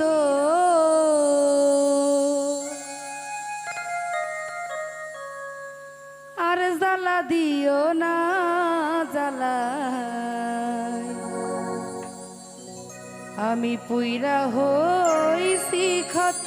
তো আর জালা দিও না জ্বালা। আমি পুইরা হইছি ক্ষত।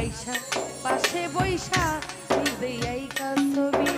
আইসা পাশে বৈশা নিজেই আইকা ছবি।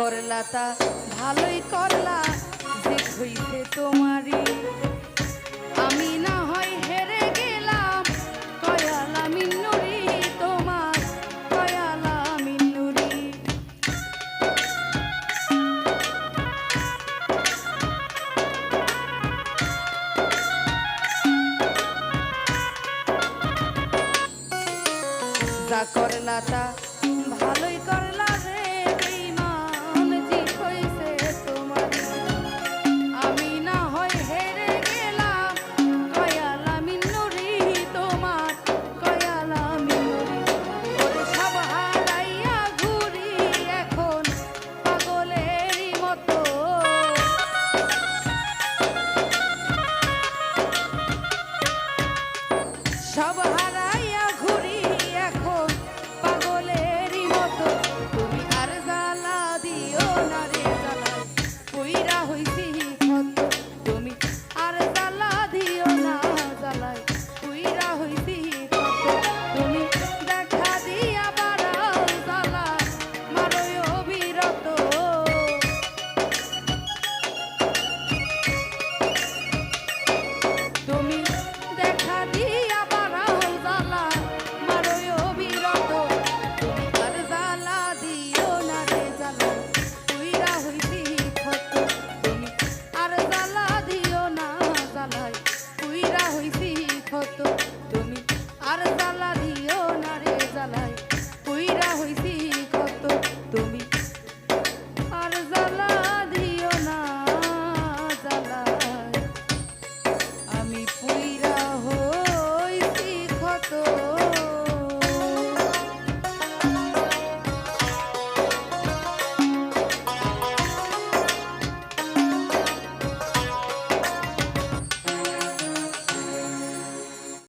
করলা তা, ভালোই করলা যে হইতে তোমারই। আমি না হয় হেরে গেলাম কয়ালা মিন্নুরি তোমার কয়ালা মিন্নুরি যা করলা তা, ভালোই করলা